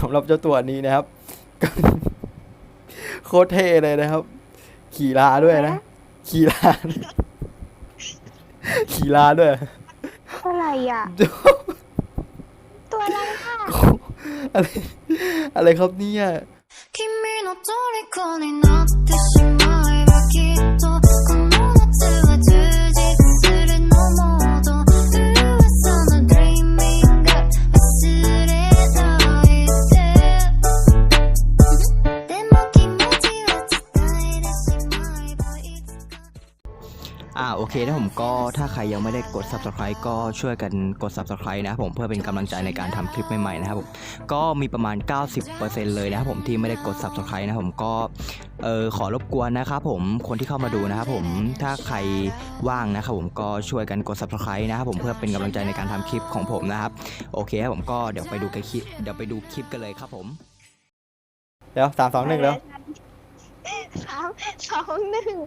สำหรับเจ้าตัวนี้นะครับ โคตรเท่เลยนะครับ ขี่ลาด้วยนะ ขี่ลา ขี่ลาด้วย อะไรอ่ะ ตัวอะไรอ่ะ อะไร อะไรครับเนี่ย 君の虜になってしまえばきっとこの โอเคนะผมก็ถ้าใครยังไม่ได้กด subscribe ก็ช่วยกันกด subscribe นะครับผมเพื่อเป็นกำลังใจในการทำคลิปใหม่ๆนะครับผมก็มีประมาณ 90%เลยนะครับผมที่ไม่ได้กด subscribe นะครับผมก็เออขอรบกวนนะครับผมคนที่เข้ามาดูนะครับผมถ้าใครว่างนะครับผมก็ช่วยกันกด subscribe นะครับผมเพื่อเป็นกำลังใจในการทำคลิปของผมนะครับโอเคครับผมก็เดี๋ยวไปดูคลิปเดี๋ยวไปดูคลิปกันเลยครับผมเดี๋ยวสามสองหนึ่งแล้วสามสองหนึ่ง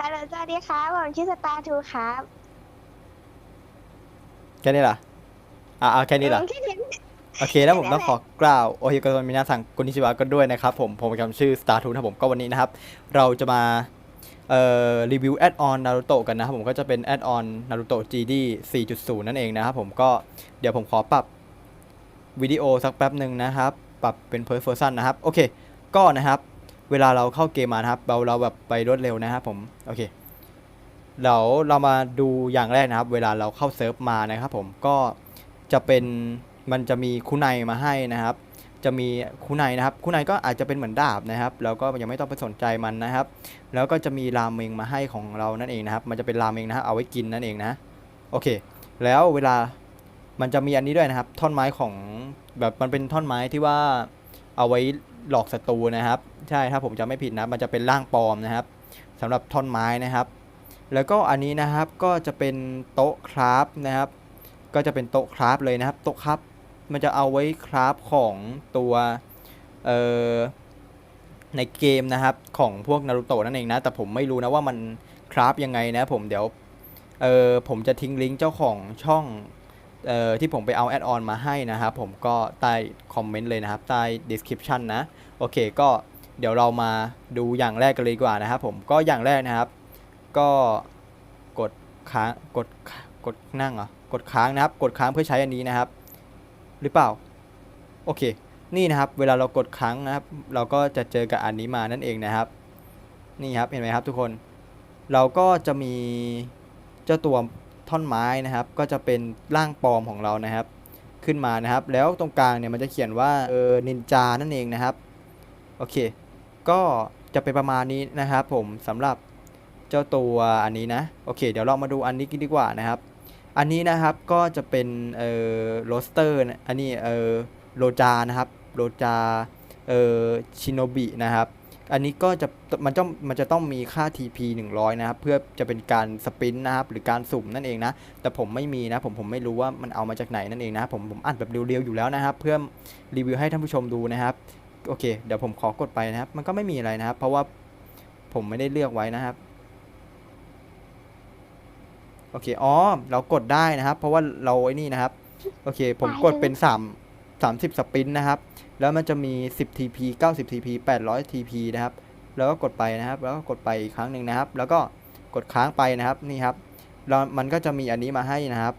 ฮัลโหลสวัสดีครับผมชื่อสตาร์ทูครับแค่นี้เหรออ่าแค่นี้เหรอผมที่เห็นโอเคแล้วผมต้องขอกล่าวโอฮิโกโตมินาสั่งกุนิชิวะกันด้วยนะครับผมผมจำชื่อ Star t o นะครับผมก็วันนี้นะครับ เราจะมาเอ่อรีวิวแอดออนนารูโตะกันนะครับผมก็จะเป็นแอดออนนารูโตะ GD 4.0 นั่นเองนะครับผมก็เดี๋ยวผมขอปรับวิดีโอสักแป๊บหนึ่งนะครับ ปรับเป็น first person นะครับ โอเค ก็นะครับ เวลาเราเข้าเกมมานะครับ เราเราแบบไปรวดเร็วนะครับผมโอเคเดี๋ยวเรามาดูอย่างแรกนะครับ เวลาเราเข้าเซิร์ฟมานะครับผมก็จะเป็นมันจะมีคุไนมาให้นะครับ จะมีคุไนนะครับคุไนก็อาจจะเป็นเหมือนดาบนะครับ แล้วก็ยังไม่ต้องไปสนใจมันนะครับ แล้วก็จะมีราเมงมาให้ของเรานั่นเองนะครับ มันจะเป็นราเมงนะครับเอาไว้กินนั่นเองนะโอเค แล้วเวลามันจะมีอันนี้ด้วยนะครับ ท่อนไม้ของแบบมันเป็นท่อนไม้ที่ว่าเอาไว้ หลอกศัตรูนะครับ ใช่ถ้าผมจำไม่ผิดนะมันจะเป็นร่างปลอมนะครับสำหรับท่อนไม้นะครับ แล้วก็อันนี้นะครับก็จะเป็นโต๊ะคราฟนะครับ ก็จะเป็นโต๊ะคราฟเลยนะครับ โต๊ะคราฟมันจะเอาไว้คราฟของตัวเอ่อในเกมนะครับของพวกนารูโตะนั่นเองนะ แต่ผมไม่รู้นะว่ามันคราฟยังไงนะผมเดี๋ยวเออผมจะทิ้งลิงก์เจ้าของช่องเอ่อที่ผมไปเอาแอดออนมาให้นะครับ ผมก็ใต้คอมเมนต์เลยนะครับ ใต้ description นะ โอเคก็เดี๋ยวเรามาดูอย่างแรกกันเลยดีกว่านะครับผมก็อย่างแรกนะครับ ก็กดค้างกดกดนั่งเหรอกดค้างนะครับ กดค้างเพื่อใช้อันนี้นะครับ หรือเปล่า โอเค นี่นะครับ เวลาเรากดค้างนะครับ เราก็จะเจอกับอันนี้มานั่นเองนะครับ นี่ครับเห็นไหมครับทุกคน เราก็จะมีเจ้าตัวท่อนไม้นะครับ ก็จะเป็นร่างปลอมของเรานะครับ ขึ้นมานะครับ แล้วตรงกลางเนี่ยมันจะเขียนว่าเออนินจานั่นเองนะครับ โอเค ก็จะเป็นประมาณนี้นะครับผมสำหรับเจ้าตัวอันนี้นะ โอเค เดี๋ยวเรามาดูอันนี้กันดีกว่านะครับ อันนี้นะครับก็จะเป็นเอ่อโรสเตอร์อันนี้เอ่อโรจานะครับโรจาเอ่อชิโนบินะครับ อันนี้ก็จะมันต้องมันจะต้องมีค่า TP 100 นะครับ เพื่อจะเป็นการสปรินต์นะครับ หรือการสุ่มนั่นเองนะ แต่ผมไม่มีนะ ผมผมไม่รู้ว่ามันเอามาจากไหนนั่นเองนะผมผมอ่านแบบเรียวๆอยู่แล้วนะครับ เพื่อรีวิวให้ท่านผู้ชมดูนะครับ โอเค เดี๋ยวผมขอกดไปนะครับ มันก็ไม่มีอะไรนะครับ เพราะว่าผมไม่ได้เลือกไว้นะครับ โอเค อ๋อ เรากดได้นะครับ เพราะว่าเราไอ้นี่นะครับ โอเค ผมกดเป็น3 30สปรินต์นะครับ แล้วมันจะมี10 TP 90 TP 800 TP นะครับ แล้วก็กดไปนะครับ แล้วก็กดไปอีกครั้งหนึ่งนะครับ แล้วก็กดค้างไปนะครับ นี่ครับแล้วมันก็จะมีอันนี้มาให้นะครับ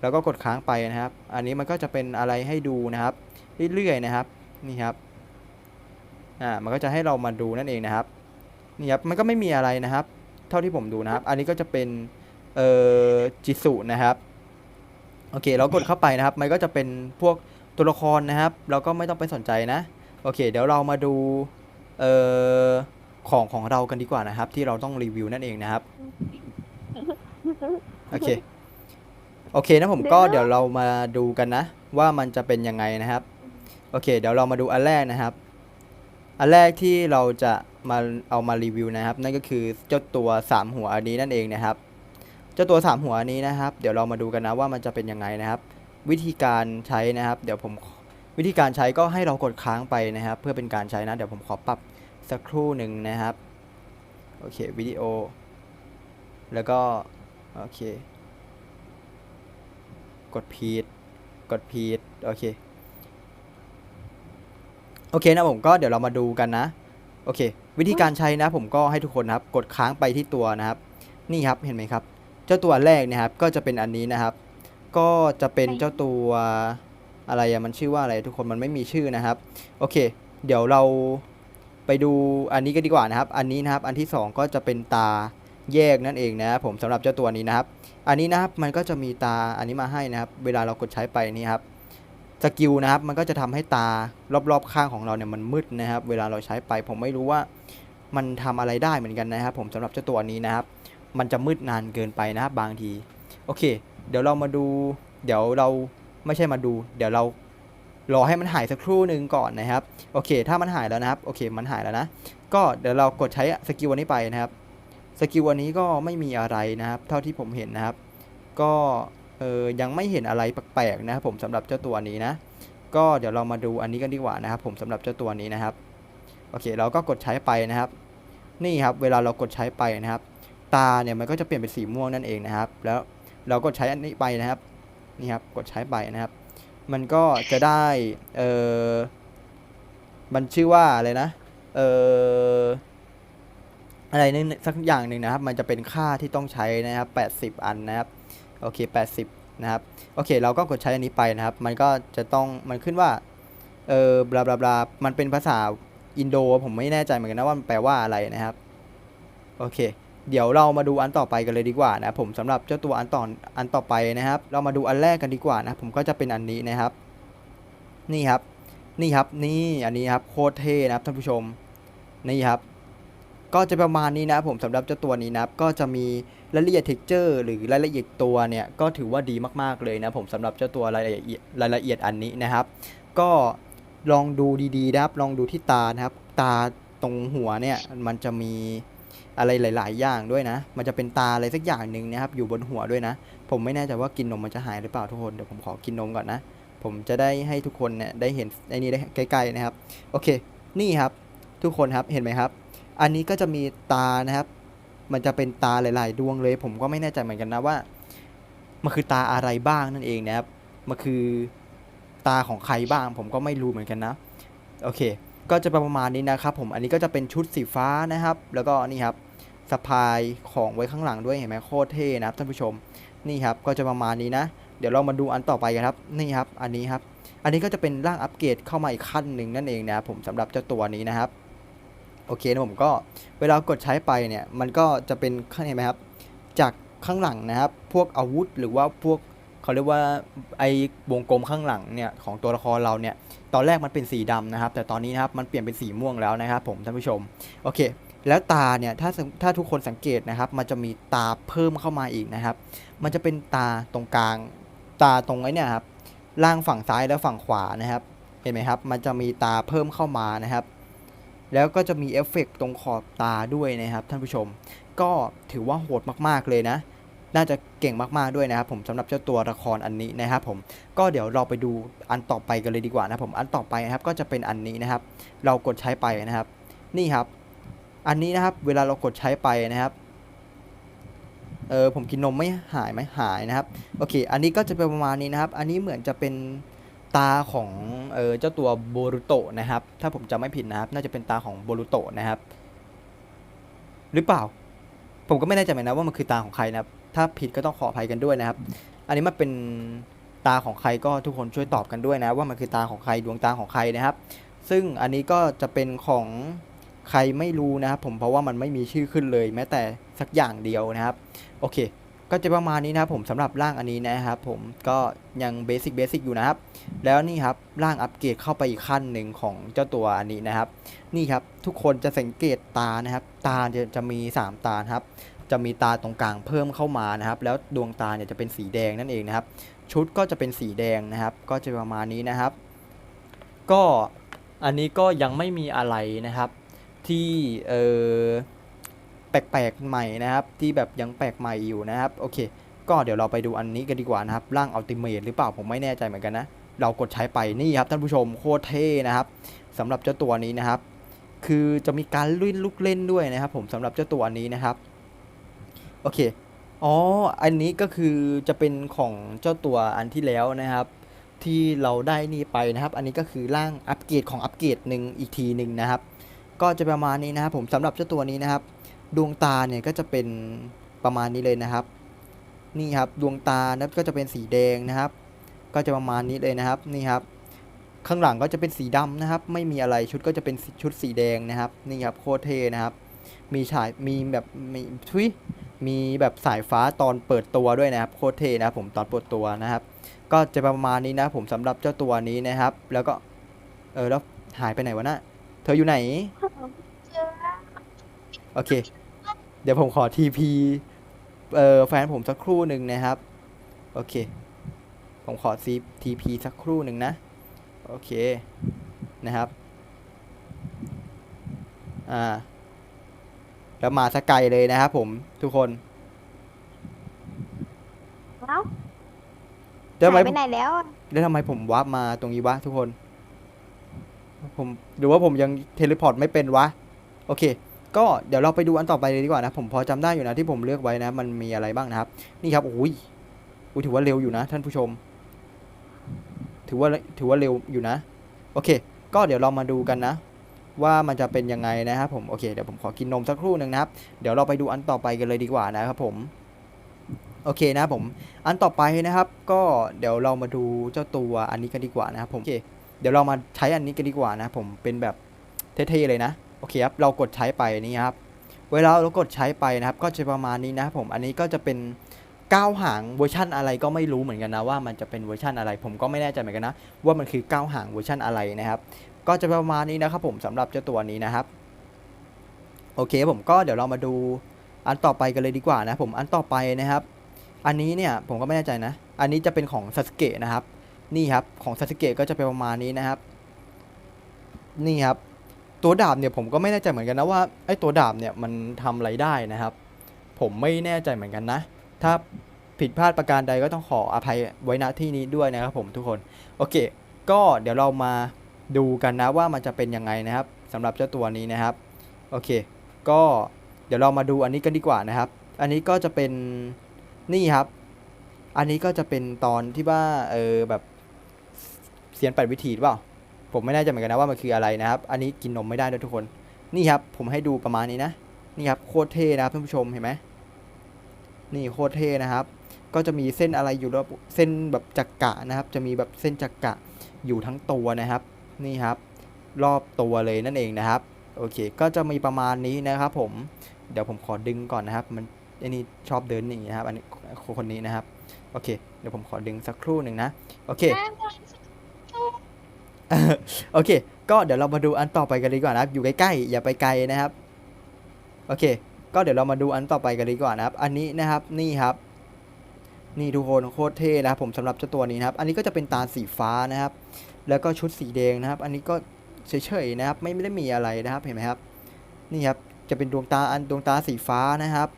แล้วก็กดค้างไปนะครับ อันนี้มันก็จะเป็นอะไรให้ดูนะครับ เรื่อยๆนะครับ นี่ครับ อ่ามันก็จะให้เรามาดูนั่นเองนะครับนี่ครับมันก็ไม่มีอะไรนะครับ เท่าที่ผมดูนะครับ อันนี้ก็จะเป็นเอ่อจิสุนะครับโอเคเรากดเข้าไปนะครับ มันก็จะเป็นพวกตัวละครนะครับ เราก็ไม่ต้องไปสนใจนะโอเค เดี๋ยวเรามาดูเอ่อของของเรากันดีกว่านะครับ ที่เราต้องรีวิวนั่นเองนะครับโอเคโอเคนะผมก็เดี๋ยวเรามาดูกันนะ ว่ามันจะเป็นยังไงนะครับ โอเค เดี๋ยวเรามาดูอันแรกนะครับ อันแรกที่เราจะมาเอามารีวิวนะครับ นั่นก็คือเจ้าตัวสามหัวอันนี้นั่นเองนะครับ เจ้าตัวสามหัวอันนี้นะครับ เดี๋ยวเรามาดูกันนะว่ามันจะเป็นยังไงนะครับ วิธีการใช้นะครับ เดี๋ยวผมวิธีการใช้ก็ให้เรากดค้างไปนะครับ เพื่อเป็นการใช้นะ เดี๋ยวผมขอปรับสักครู่หนึ่งนะครับโอเควิดีโอ แล้วก็โอเค กดพีดกดพีดโอเค โอเคนะผมก็เดี๋ยวเรามาดูกันนะ โอเค วิธีการใช้นะผมก็ให้ทุกคนนะครับ กดค้างไปที่ตัวนะครับ นี่ครับเห็นไหมครับ เจ้าตัวแรกเนะครับ ก็จะเป็นอันนี้นะครับ ก็จะเป็นเจ้าตัวอะไรอะมันชื่อว่าอะไรทุกคนมันไม่มีชื่อนะครับ โอเค เดี๋ยวเราไปดูอันนี้กันดีกว่านะครับ อันนี้นะครับ อันที่สองก็จะเป็นตาแยกนั่นเองนะครับผมสำหรับเจ้าตัวนี้นะครับ อันนี้นะครับมันก็จะมีตาอันนี้มาให้นะครับ เวลาเรากดใช้ไปนี่ครับ สกิลนะครับมันก็จะทำให้ตารอบๆข้างของเราเนี่ยมันมืดนะครับ เวลาเราใช้ไป ผมไม่รู้ว่ามันทำอะไรได้เหมือนกันนะครับ ผมสำหรับเจ้าตัวนี้นะครับ มันจะมืดนานเกินไปนะครับบางที โอเค เดี๋ยวเรามาดู เดี๋ยวเราไม่ใช่มาดู เดี๋ยวเรารอให้มันหายสักครู่หนึ่งก่อนนะครับ โอเค ถ้ามันหายแล้วนะครับ โอเค มันหายแล้วนะ ก็เดี๋ยวเรากดใช้สกิลวันนี้ไปนะครับ สกิลวันนี้ก็ไม่มีอะไรนะครับ เท่าที่ผมเห็นนะครับ ก็ เออยังไม่เห็นอะไรแปลกๆนะครับผมสำหรับเจ้าตัวนี้นะ ก็เดี๋ยวเรามาดูอันนี้กันดีกว่านะครับ ผมสำหรับเจ้าตัวนี้นะครับโอเคเราก็กดใช้ไปนะครับ นี่ครับเวลาเรากดใช้ไปนะครับ ตาเนี่ยมันก็จะเปลี่ยนเป็นสีม่วงนั่นเองนะครับ แล้วเราก็ใช้อันนี้ไปนะครับนี่ครับกดใช้ไปนะครับ มันก็จะได้เออมันชื่อว่าอะไรนะเอออะไรนึงสักอย่างหนึ่งนะครับ มันจะเป็นค่าที่ต้องใช้นะครับ 80 อันนะครับ โอเค 80 นะครับ โอเค เราก็กดใช้อันนี้ไปนะครับ มันก็จะต้อง มันขึ้นว่า เออบลาบลาบลามันเป็นภาษาอินโด ผมไม่แน่ใจเหมือนกันนะว่ามันแปลว่าอะไรนะครับ โอเค เดี๋ยวเรามาดูอันต่อไปกันเลยดีกว่านะ ผมสำหรับเจ้าตัวอันต่ออันต่อไปนะครับ เรามาดูอันแรกกันดีกว่านะ ผมก็จะเป็นอันนี้นะครับ นี่ครับ นี่ครับ นี่อันนี้ครับ โคตรเท่นะครับท่านผู้ชม นี่ครับ ก็จะประมาณนี้นะครับผมสำหรับเจ้าตัวนี้นะครับ ก็จะมี รายละเอียดเท็กเจอร์หรือรายละเอียดตัวเนี่ยก็ถือว่าดีมากๆเลยนะผมสำหรับเจ้าตัวรายละเอียดรายละเอียดอันนี้นะครับ ก็ลองดูดีๆนะครับ ลองดูที่ตานะครับ ตาตรงหัวเนี่ยมันจะมีอะไรหลาย ๆ อย่างด้วยนะ มันจะเป็นตาอะไรสักอย่างหนึ่งนะครับ อยู่บนหัวด้วยนะ ผมไม่แน่ใจว่ากินนมมันจะหายหรือเปล่าทุกคนเดี๋ยวผมขอกินนมก่อนนะ ผมจะได้ให้ทุกคนเนี่ยได้เห็นไอ้นี่ได้ใกล้ๆนะครับ โอเค นี่ครับ ทุกคนครับเห็นไหมครับ อันนี้ก็จะมีตานะครับ มันจะเป็นตาหลายๆ ดวงเลย ผมก็ไม่แน่ใจเหมือนกันนะว่า มันคือตาอะไรบ้างนั่นเองนะครับ มันคือตาของใครบ้าง ผมก็ไม่รู้เหมือนกันนะ โอเค ก็จะประมาณนี้นะครับ ผม อันนี้ก็จะเป็นชุดสีฟ้านะครับ แล้วก็นี่ครับสะพายของไว้ข้างหลังด้วยเห็นไหมโคตรเท่นะครับท่านผู้ชม นี่ครับ ก็จะประมาณนี้นะ เดี๋ยวเรามาดูอันต่อไปกันครับ นี่ครับ อันนี้ครับ อันนี้ก็จะเป็นร่างอัปเกรดเข้ามาอีกขั้นหนึ่งนั่นเองนะครับผมสำหรับเจ้าตัวนี้นะครับ โอเคนะผมก็เวลากดใช้ไปเนี่ยมันก็จะเป็นข้างเห็นไหมครับจากข้างหลังนะครับ พวกอาวุธหรือว่าพวกเขาเรียกว่าไอ้วงกลมข้างหลังเนี่ยของตัวละครเราเนี่ยตอนแรกมันเป็นสีดำนะครับ แต่ตอนนี้นะครับมันเปลี่ยนเป็นสีม่วงแล้วนะครับ ผมท่านผู้ชมโอเค แล้วตาเนี่ยถ้าถ้าทุกคนสังเกตนะครับ มันจะมีตาเพิ่มเข้ามาอีกนะครับ มันจะเป็นตาตรงกลาง ตาตรงไอ้เนี่ยครับล่างฝั่งซ้ายและฝั่งขวานะครับ เห็นไหมครับ มันจะมีตาเพิ่มเข้ามานะครับ แล้วก็จะมีเอฟเฟกต์ตรงขอบตาด้วยนะครับท่านผู้ชม ก็ถือว่าโหดมากๆเลยนะ น่าจะเก่งมากๆด้วยนะครับผมสำหรับเจ้าตัวละครอันนี้นะครับผมก็เดี๋ยวเราไปดูอันต่อไปกันเลยดีกว่านะครับผมอันต่อไปนะครับก็จะเป็นอันนี้นะครับ เรากดใช้ไปนะครับ นี่ครับ อันนี้นะครับเวลาเรากดใช้ไปนะครับเออผมกินนมไม่หายไหมหายนะครับโอเค อันนี้ก็จะเป็นประมาณนี้นะครับ อันนี้เหมือนจะเป็น ตาของเออเจ้าตัวโบรุโตะนะครับ ถ้าผมจำไม่ผิดนะครับ น่าจะเป็นตาของโบรุโตะนะครับ หรือเปล่า ผมก็ไม่แน่ใจเหมือนกันนะว่ามันคือตาของใครนะครับ ถ้าผิดก็ต้องขออภัยกันด้วยนะครับ อันนี้มันเป็นตาของใครก็ทุกคนช่วยตอบกันด้วยนะ ว่ามันคือตาของใครดวงตาของใครนะครับ ซึ่งอันนี้ก็จะเป็นของใครไม่รู้นะครับ ผมเพราะว่ามันไม่มีชื่อขึ้นเลย แม้แต่สักอย่างเดียวนะครับ โอเค ก็จะประมาณนี้นะครับผมสำหรับร่างอันนี้นะครับผมก็ยังเบสิกเบสิกอยู่นะครับ แล้วนี่ครับร่างอัปเกรดเข้าไปอีกขั้นหนึ่งของเจ้าตัวอันนี้นะครับ นี่ครับทุกคนจะสังเกตตานะครับ ตาจะจะมี 3 ตาครับ จะมีตาตรงกลางเพิ่มเข้ามานะครับ แล้วดวงตาเนี่ยจะเป็นสีแดงนั่นเองนะครับ ชุดก็จะเป็นสีแดงนะครับ ก็จะประมาณนี้นะครับ ก็อันนี้ก็ยังไม่มีอะไรนะครับ ที่เออ แปลกๆใหม่นะครับ ที่แบบยังแปลกใหม่อยู่นะครับ โอเค ก็เดี๋ยวเราไปดูอันนี้กันดีกว่านะครับ ร่างอัลติเมทหรือเปล่าผมไม่แน่ใจเหมือนกันนะ เรากดใช้ไปนี่ครับท่านผู้ชมโคตรเท่นะครับสำหรับเจ้าตัวนี้นะครับ คือจะมีการลื่นลูกเล่นด้วยนะครับ ผมสำหรับเจ้าตัวนี้นะครับ โอเค อ๋อ อันนี้ก็คือจะเป็นของเจ้าตัวอันที่แล้วนะครับที่เราได้นี่ไปนะครับ อันนี้ก็คือร่างอัปเกรดของอัปเกรดหนึ่งอีกทีหนึ่งนะครับ ก็จะประมาณนี้นะครับผมสำหรับเจ้าตัวนี้นะครับ ดวงตาเนี่ยก็จะเป็นประมาณนี้เลยนะครับ นี่ครับดวงตานะก็จะเป็นสีแดงนะครับ ก็จะประมาณนี้เลยนะครับ นี่ครับ ข้างหลังก็จะเป็นสีดำนะครับ ไม่มีอะไรชุดก็จะเป็นชุดสีแดงนะครับ นี่ครับโคตรเท่นะครับ มีฉายมีแบบมีทุยมีแบบสายฟ้าตอนเปิดตัวด้วยนะครับ โคตรเท่นะครับผมตอนเปิดตัวนะครับ ก็จะประมาณนี้นะครับผมสำหรับเจ้าตัวนี้นะครับ แล้วก็ เออแล้วหายไปไหนวะน่ะเธออยู่ไหนเจอโอเคเดี๋ยวผมขอ TP เอ่อแฟนผมสักครู่หนึ่งนะครับ โอเค ผมขอ C TP สักครู่หนึ่งนะ โอเคนะครับ อ่า แล้วมาสักไกลเลยนะครับผมทุกคนเอ้าแล้วทำไมหายไปไหนแล้วอะแล้วทำไมผมวาร์ปมาตรงนี้วะทุกคน ผมหรือว่าผมยังเทเลพอร์ตไม่เป็นวะ โอเค ก็เดี๋ยวเราไปดูอันต่อไปเลยดีกว่านะ ผมพอจำได้อยู่นะที่ผมเลือกไว้นะ มันมีอะไรบ้างนะครับ นี่ครับโอ้ยอุ้ยถือว่าเร็วอยู่นะ ท่านผู้ชม ถือว่าถือว่าเร็วอยู่นะ โอเค ก็เดี๋ยวเรามาดูกันนะ ว่ามันจะเป็นยังไงนะครับผมโอเคเดี๋ยวผมขอกินนมสักครู่หนึ่งนะครับ เดี๋ยวเราไปดูอันต่อไปกันเลยดีกว่านะครับผมโอเคนะผมอันต่อไปนะครับ ก็เดี๋ยวเรามาดูเจ้าตัวอันนี้กันดีกว่านะครับผมโอเคเดี๋ยวเรามาใช้อันนี้กันดีกว่านะผมเป็นแบบเท่ๆเลยนะ โอเคครับเรากดใช้ไปนี่ครับเวลาเรากดใช้ไปนะครับ ก็จะประมาณนี้นะครับผมอันนี้ก็จะเป็นก้าหางเวอร์ชั่นอะไรก็ไม่รู้เหมือนกันนะว่ามันจะเป็นเวอร์ชั่นอะไร ผมก็ไม่แน่ใจเหมือนกันนะว่ามันคือก้าหางเวอร์ชั่นอะไรนะครับก็จะประมาณนี้นะครับผมสำหรับเจ้าตัวนี้นะครับโอเคผมก็เดี๋ยวเรามาดูอันต่อไปกันเลยดีกว่านะผมอันต่อไปนะครับ อันนี้เนี่ยผมก็ไม่แน่ใจนะ อันนี้จะเป็นของซาสเกะนะครับ นี่ครับของซาสเกะก็จะเป็นประมาณนี้นะครับ นี่ครับ ตัวดาบเนี่ยผมก็ไม่แน่ใจเหมือนกันนะว่าไอ้ตัวดาบเนี่ยมันทำอะไรได้นะครับ ผมไม่แน่ใจเหมือนกันนะ ถ้าผิดพลาดประการใดก็ต้องขออภัยไว้ณที่นี้ด้วยนะครับผมทุกคนโอเค ก็เดี๋ยวเรามาดูกันนะว่ามันจะเป็นยังไงนะครับสำหรับเจ้าตัวนี้นะครับโอเค ก็เดี๋ยวเรามาดูอันนี้กันดีกว่านะครับ อันนี้ก็จะเป็นนี่ครับ อันนี้ก็จะเป็นตอนที่ว่าเออแบบเสียนแปดวิธีหรือเปล่า ผมไม่แน่ใจเหมือนกันนะว่ามันคืออะไรนะครับ อันนี้กินนมไม่ได้ด้วยทุกคน นี่ครับผมให้ดูประมาณนี้นะ นี่ครับโคตรเท่นะครับท่านผู้ชมเห็นไหมนี่โคตรเท่นะครับ ก็จะมีเส้นอะไรอยู่รอบเส้นแบบจักระนะครับ จะมีแบบเส้นจักระอยู่ทั้งตัวนะครับ นี่ครับ รอบตัวเลยนั่นเองนะครับ โอเค ก็จะมีประมาณนี้นะครับ ผม เดี๋ยวผมขอดึงก่อนนะครับ มันไอ้นี่ชอบเดินอย่างนี้นะครับ อันนี้คนนี้นะครับ โอเค เดี๋ยวผมขอดึงสักครู่หนึ่งนะ โอเค โอเค ก็เดี๋ยวเรามาดูอันต่อไปกันดีกว่านะครับ อยู่ใกล้ๆ อย่าไปไกลนะครับ โอเค ก็เดี๋ยวเรามาดูอันต่อไปกันดีกว่านะครับ อันนี้นะครับ นี่ครับ นี่ทุกคนโคตรเท่นะครับผมสำหรับเจ้าตัวนี้นะครับ อันนี้ก็จะเป็นตาสีฟ้านะครับ แล้วก็ชุดสีแดงนะครับ อันนี้ก็เฉยๆนะครับ ไม่ไม่ได้มีอะไรนะครับ เห็นไหมครับ นี่ครับ จะเป็นดวงตาอันดวงตาสีฟ้านะครับ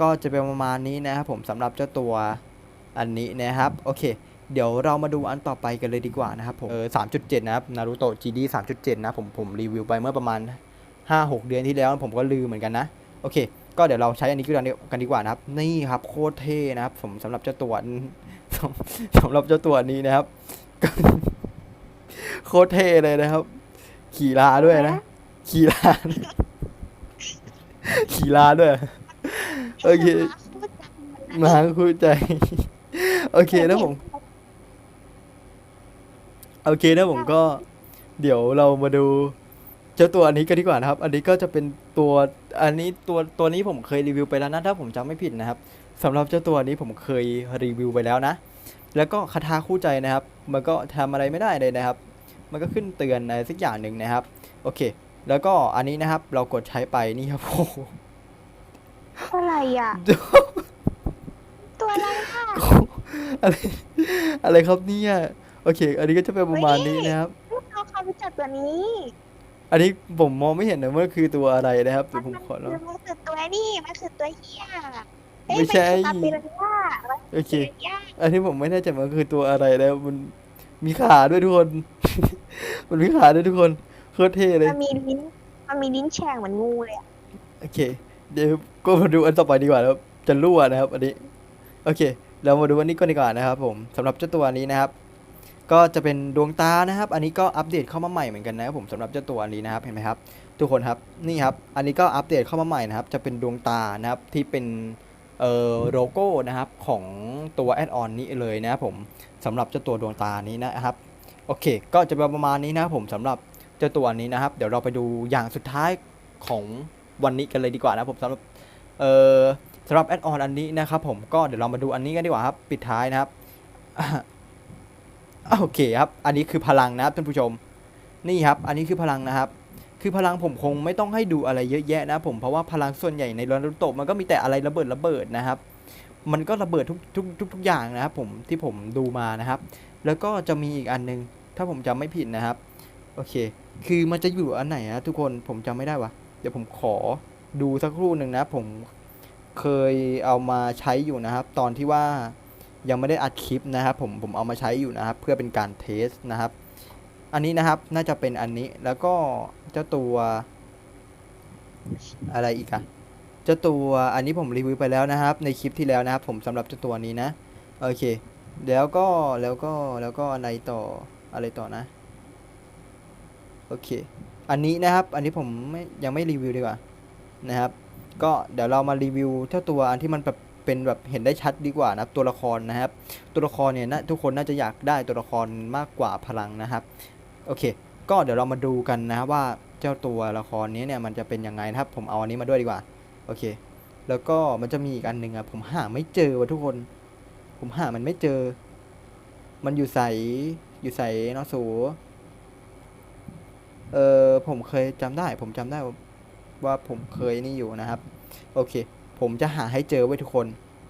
ก็จะเป็นประมาณนี้นะครับผมสำหรับเจ้าตัวอันนี้นะครับ โอเค เดี๋ยวเรามาดูอันต่อไปกันเลยดีกว่านะครับผมเออสามจุดเจ็ดนะครับนารูโตะ GD สามจุดเจ็ดนะผมผมรีวิวไปเมื่อประมาณห้าหกเดือนที่แล้วผมก็ลืมเหมือนกันนะ โอเค ก็เดี๋ยวเราใช้อันนี้กันดีกว่านะครับ นี่ครับโคตรเท่นะครับ ผมสำหรับเจ้าตัวสำสำหรับเจ้าตัวนี้นะครับโคตรเท่เลยนะครับ ขี่ลาด้วยนะ ขี่ลาขี่ลาด้วยโอเคมาคู่ใจ โอเคนะผม โอเคนะผมก็เดี๋ยวเรามาดูเจ้าตัวอันนี้กันดีกว่านะครับ อันนี้ก็จะเป็นตัวอันนี้ตัวตัวนี้ผมเคยรีวิวไปแล้วนะถ้าผมจำไม่ผิดนะครับสำหรับเจ้าตัวนี้ผมเคยรีวิวไปแล้วนะ แล้วก็คาถาคู่ใจนะครับ มันก็ทำอะไรไม่ได้เลยนะครับ มันก็ขึ้นเตือนอะไรสักอย่างหนึ่งนะครับ โอเค แล้วก็อันนี้นะครับ เรากดใช้ไปนี่ครับโอ้โหอะไรอะ ตัวอะไรอะอะไรอะไรครับเนี่ย โอเค อันนี้ก็จะเป็นประมาณนี้นะครับเราเขารู้จักตัวนี้ อันนี้ผมมองไม่เห็นนะว่าคือตัวอะไรนะครับเดี๋ยวผมขอลองมันคือตัวนี่มันคือตัวเฮียเอ้ยไม่ใช่นคือปาปิรันย่ามันโอเคคือปิรันย่าอันนี้ผมไม่แน่ใจมันคือตัวอะไรแล้วมันมีขาด้วยทุกคน มันมีขาด้วยทุกคนโคตรเท่เลยมันมีลิ้นมันมีลิ้นแฉ่งเหมือนงูเลยอะโอเค เดี๋ยวก็มาดูอันต่อไปดีกว่าแล้วจะรั่วนะครับ อันนี้ โอเค เรามาดูอันนี้ก่อนดีกว่านะครับ ผมสำหรับเจ้าตัวนี้นะครับ ก็จะเป็นดวงตานะครับ อันนี้ก็อัปเดตเข้ามาใหม่เหมือนกันนะครับผมสำหรับเจ้าตัวอันนี้นะครับเห็นไหมครับทุกคนครับนี่ครับอันนี้ก็อัปเดตเข้ามาใหม่นะครับจะเป็นดวงตานะครับที่เป็นเอ่อโลโก้นะครับของตัวแอดออนนี้เลยนะครับผมสำหรับเจ้าตัวดวงตานี้นะครับโอเค ก็จะเป็นประมาณนี้นะครับผมสำหรับเจ้าตัวนี้นะครับ เดี๋ยวเราไปดูอย่างสุดท้ายของวันนี้กันเลยดีกว่านะครับผมสำหรับเอ่อสำหรับแอดออนอันนี้นะครับผมก็เดี๋ยวเรามาดูอันนี้กันดีกว่าครับ ปิดท้ายนะครับ โอเคครับ อันนี้คือพลังนะครับท่านผู้ชม นี่ครับ อันนี้คือพลังนะครับ คือพลังผมคงไม่ต้องให้ดูอะไรเยอะแยะนะผมเพราะว่าพลังส่วนใหญ่ในนรูโตมันก็มีแต่อะไรระเบิดระเบิดนะครับ มันก็ระเบิดทุกทุกทุกทุกอย่างนะครับผมที่ผมดูมานะครับ แล้วก็จะมีอีกอันนึง ถ้าผมจำไม่ผิดนะครับ โอเค คือมันจะอยู่อันไหนนะทุกคนผมจำไม่ได้วะเดี๋ยวผมขอดูสักครู่หนึ่งนะ ผมเคยเอามาใช้อยู่นะครับ ตอนที่ว่า ยังไม่ได้อัดคลิปนะครับผมผมเอามาใช้อยู่นะครับ เพื่อเป็นการเทสนะครับ อันนี้นะครับน่าจะเป็นอันนี้แล้วก็เจ้าตัว อะไรอีกอะเจ้าตัวอันนี้ผมรีวิวไปแล้วนะครับ ในคลิปที่แล้วนะครับ ผมสำหรับเจ้าตัวนี้นะโอเค แล้วก็แล้วก็แล้วก็อะไรต่ออะไรต่อนะโอเค อันนี้นะครับ อันนี้ผมไม่ยังไม่รีวิวดีกว่านะครับ ก็เดี๋ยวเรามารีวิวเจ้าตัวอันที่มันแบบ เป็นแบบเห็นได้ชัดดีกว่านะครับตัวละครนะครับ ตัวละครเนี่ยนะทุกคนน่าจะอยากได้ตัวละครมากกว่าพลังนะครับโอเค ก็เดี๋ยวเรามาดูกันนะว่าเจ้าตัวละครนี้เนี่ยมันจะเป็นยังไงนะครับ ผมเอาอันนี้มาด้วยดีกว่าโอเค แล้วก็มันจะมีอีกอันหนึ่งอะผมหาไม่เจอว่ะทุกคน ผมหามันไม่เจอ มันอยู่ใสอยู่ใสนาะสูเออผมเคยจำได้ ผมจำได้ว่าผมเคยนี่อยู่นะครับ โอเค ผมจะหาให้เจอไว้ทุกคน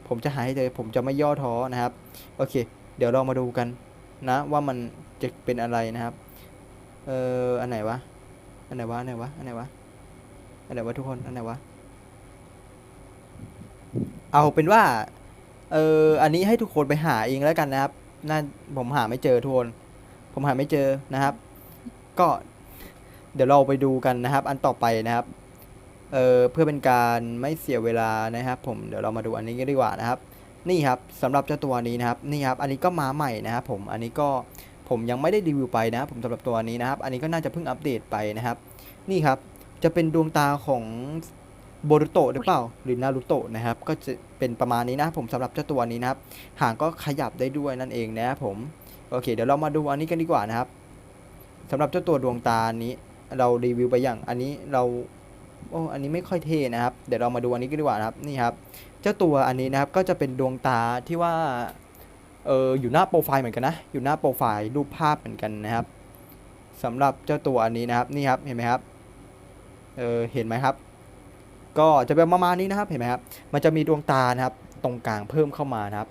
ผมจะหาให้เจอ ผมจะไม่ย่อท้อนะครับ โอเค เดี๋ยวเรามาดูกันนะว่ามันจะเป็นอะไรนะครับ เอออันไหนวะ อันไหนวะ อันไหนวะ อันไหนวะ อันไหนวะทุกคน อันไหนวะ เอาเป็นว่า เอออันนี้ให้ทุกคนไปหาเองแล้วกันนะครับ น่า ผมหาไม่เจอทุกคน ผมหาไม่เจอนะครับ ก็ เดี๋ยวเราไปดูกันนะครับ อันต่อไปนะครับ เออเพื่อเป็นการไม่เสียเวลานะครับ ผมเดี๋ยวเรามาดูอันนี้กันดีกว่านะครับ นี่ครับสำหรับเจ้าตัวนี้นะครับนี่ครับอันนี้ก็มาใหม่นะครับ ผมอันนี้ก็ผมยังไม่ได้รีวิวไปนะครับผมสำหรับตัวนี้นะครับ อันนี้ก็น่าจะเพิ่งอัปเดตไปนะครับ นี่ครับจะเป็นดวงตาของโบรุโตะหรือเปล่าหรือนารุโตะนะครับ ก็จะเป็นประมาณนี้นะผมสำหรับเจ้าตัวนี้นะครับหางก็ขยับได้ด้วยนั่นเองนะครับผมโอเค เดี๋ยวเรามาดูอันนี้กันดีกว่านะครับสำหรับเจ้าตัวดวงตานี้ เรารีวิวไปอย่างอันนี้เรา โอ้อันนี้ไม่ค่อยเท่นะครับ เดี๋ยวเรามาดูอันนี้กันดีกว่านะครับนี่ครับ เจ้าตัวอันนี้นะครับก็จะเป็นดวงตาที่ว่าเอออยู่หน้าโปรไฟล์เหมือนกันนะ อยู่หน้าโปรไฟล์รูปภาพเหมือนกันนะครับสำหรับเจ้าตัวอันนี้นะครับนี่ครับเห็นไหมครับเออเห็นไหมครับ ก็จะเป็นประมาณนี้นะครับเห็นไหมครับ มันจะมีดวงตานะครับตรงกลางเพิ่มเข้ามานะครับ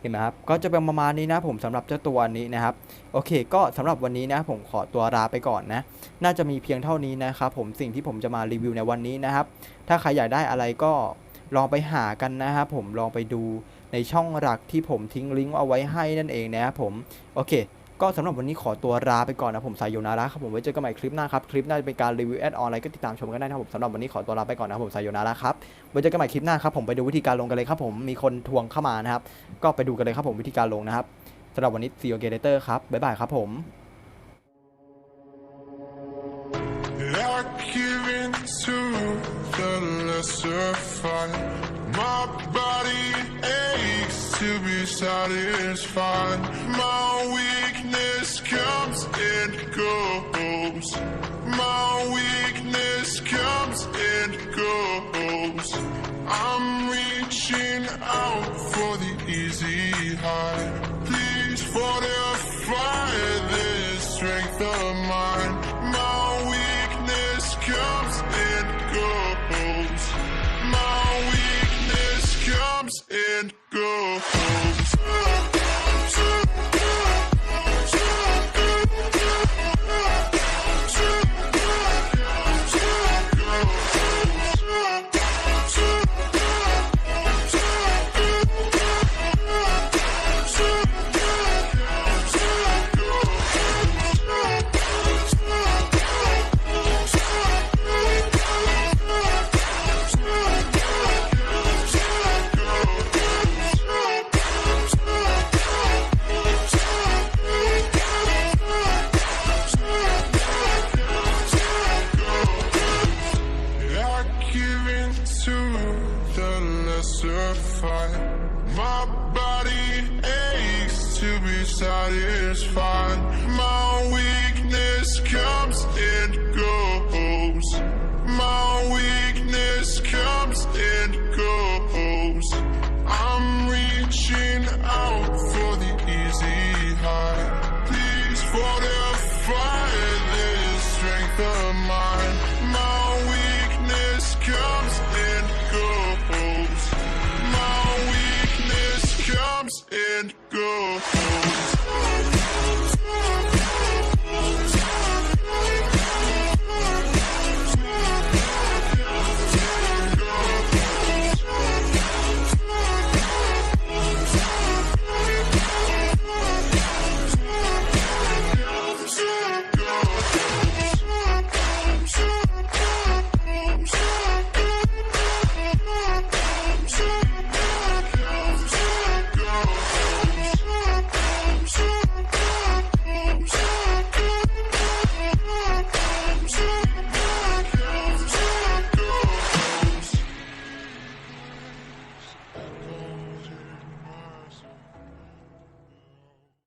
เห็นไหมครับ ก็จะเป็นประมาณนี้นะผมสำหรับเจ้าตัวนี้นะครับ โอเค ก็สำหรับวันนี้นะผมขอตัวลาไปก่อนนะ น่าจะมีเพียงเท่านี้นะครับผมสิ่งที่ผมจะมารีวิวในวันนี้นะครับ ถ้าใครอยากได้อะไรก็ลองไปหากันนะครับผมลองไปดูในช่องหลักที่ผมทิ้งลิงก์เอาไว้ให้นั่นเองนะครับผม โอเค ก็สำหรับวันนี้ขอตัวลาไปก่อนนะผมสายโยนาระครับผมไว้เจอกันใหม่คลิปหน้าครับ คลิปหน้าจะเป็นการรีวิวแอดออนอะไรก็ติดตามชมกันได้นะครับผมสำหรับวันนี้ขอตัวลาไปก่อนนะผมสายโยนาระครับไว้เจอกันใหม่คลิปหน้าครับผมไปดูวิธีการลงกันเลยครับผมมีคนทวงเข้ามานะครับก็ไปดูกันเลยครับผมวิธีการลงนะครับสำหรับวันนี้ซีโอเกเตอร์ครับบ๊ายบายครับผม I give in to the lesser fight. My body aches to be satisfied. My weakness comes and goes. My weakness comes and goes. I'm reaching out for the easy high. Please fortify this strength of. specified. My body aches to be satisfied. My weakness comes and goes. My weakness comes and goes.